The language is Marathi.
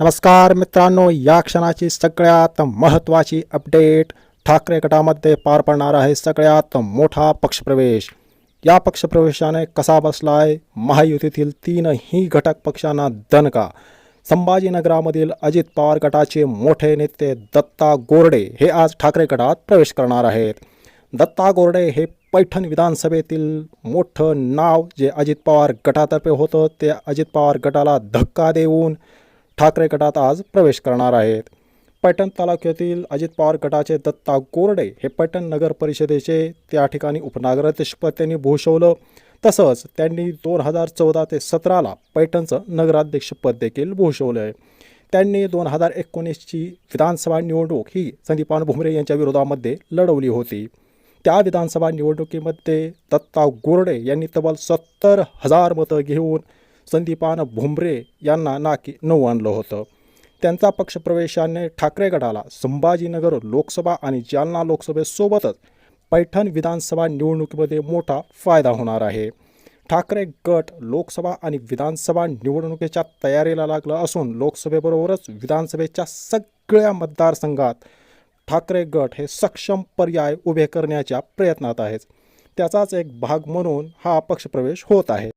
नमस्कार मित्रांनो या क्षणाची सगळ्यात महत्त्वाची अपडेट ठाकरे गटामध्ये पार पडणार आहे सगळ्यात मोठा पक्षप्रवेश. या पक्षप्रवेशाने कसा बसला आहे महायुतीतील तीनही घटक पक्षांना दणका. संभाजीनगरामधील अजित पवार गटाचे मोठे नेते दत्ता गोरडे हे आज ठाकरे गटात प्रवेश करणार आहेत. दत्ता गोरडे हे पैठण विधानसभेतील मोठं नाव जे अजित पवार गटातर्फे होतं ते अजित पवार गटाला धक्का देऊन ठाकरे गटात आज प्रवेश करणार आहेत. पैठण तालुक्यातील अजित पवार गटाचे दत्ता कोरडे हे पैठण नगर परिषदेचे त्या ठिकाणी उपनगराध्यक्षपद त्यांनी भूषवलं. तसंच त्यांनी दोन हजार चौदा ते सतराला पैठणचं नगराध्यक्षपद देखील भूषवलं आहे त्यांनी दोन हजार एकोणीसची विधानसभा निवडणूक ही संदीपान भुमरे यांच्या विरोधामध्ये लढवली होती. त्या विधानसभा निवडणुकीमध्ये दत्ता गोरडे यांनी तब्बल सत्तर हजार मतं घेऊन संदीपान भुमरे यांना नाकी नऊ आणलं होतं. त्यांचा पक्षप्रवेशाने ठाकरे गटाला संभाजीनगर लोकसभा आणि जालना लोकसभेसोबतच पैठण विधानसभा निवडणुकीमध्ये मोठा फायदा होणार आहे. ठाकरे गट लोकसभा आणि विधानसभा निवडणुकीच्या तयारीला लागला असून लोकसभेबरोबरच विधानसभेच्या सगळ्या मतदारसंघात ठाकरे गट हे सक्षम पर्याय उभे करण्याच्या प्रयत्नात आहेत. त्याचाच एक भाग म्हणून हा पक्षप्रवेश होत आहे.